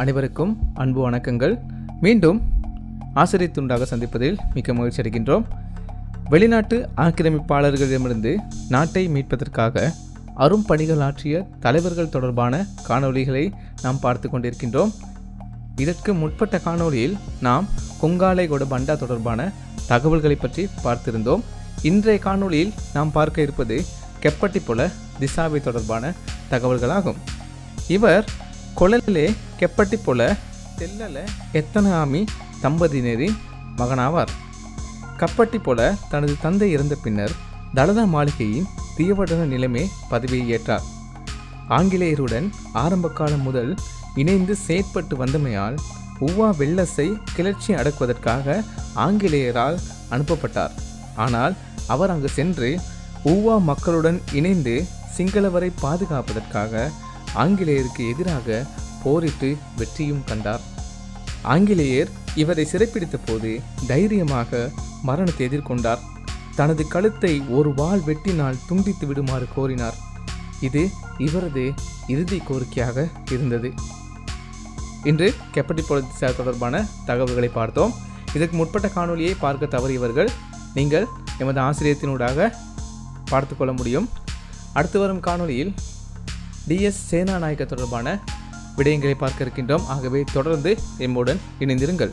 அனைவருக்கும் அன்பு வணக்கங்கள். மீண்டும் ஆசிரியர் துண்டாக சந்திப்பதில் மிக்க மகிழ்ச்சி அடைகின்றோம். வெளிநாட்டு ஆக்கிரமிப்பாளர்களிடமிருந்து நாட்டை மீட்பதற்காக அரும் பணிகள் ஆற்றிய தலைவர்கள் தொடர்பான காணொளிகளை நாம் பார்த்து கொண்டிருக்கின்றோம். இதற்கு முற்பட்ட காணொளியில் நாம் கொங்காலைகொட பண்டா தொடர்பான தகவல்களை பற்றி பார்த்திருந்தோம். இன்றைய காணொளியில் நாம் பார்க்க இருப்பது கெப்பட்டி போல திசாவை தொடர்பான தகவல்களாகும். இவர் கெப்பட்டி போல தெல்லல எத்தனாமி தம்பதியினரின் மகனாவார். கப்பட்டி போல தனது தந்தை இறந்த பின்னர் தலதா மாளிகையின் தீவடன நிலைமை பதவியை ஏற்றார். ஆங்கிலேயருடன் ஆரம்ப காலம் முதல் இணைந்து செயற்பட்டு வந்தமையால் உவா வெள்ளஸை கிளர்ச்சி அடக்குவதற்காக ஆங்கிலேயரால் அனுப்பப்பட்டார். ஆனால் அவர் அங்கு சென்று உவா மக்களுடன் இணைந்து சிங்களவரை பாதுகாப்பதற்காக ஆங்கிலேயருக்கு எதிராக போரிட்டு வெற்றியும் கண்டார். ஆங்கிலேயர் இவரை சிறைப்பிடித்த போது தைரியமாக மரணத்தை எதிர்கொண்டார். தனது கழுத்தை ஒரு வாள் வெட்டினால் துண்டித்து விடுமாறு கோரினார். இது இவரது இறுதி கோரிக்கையாக இருந்தது. இன்று கெப்பட்டி பொலிசார் தொடர்பான தகவல்களை பார்த்தோம். இதற்கு முற்பட்ட காணொலியை பார்க்க தவறியவர்கள் நீங்கள் எமது ஆசிரியத்தினூடாக பார்த்து கொள்ள முடியும். அடுத்து வரும் காணொளியில் டிஎஸ் சேனாநாயக்க தொடர்பான விடயங்களை பார்க்க இருக்கின்றோம். ஆகவே தொடர்ந்து எம்முடன் இணைந்திருங்கள்.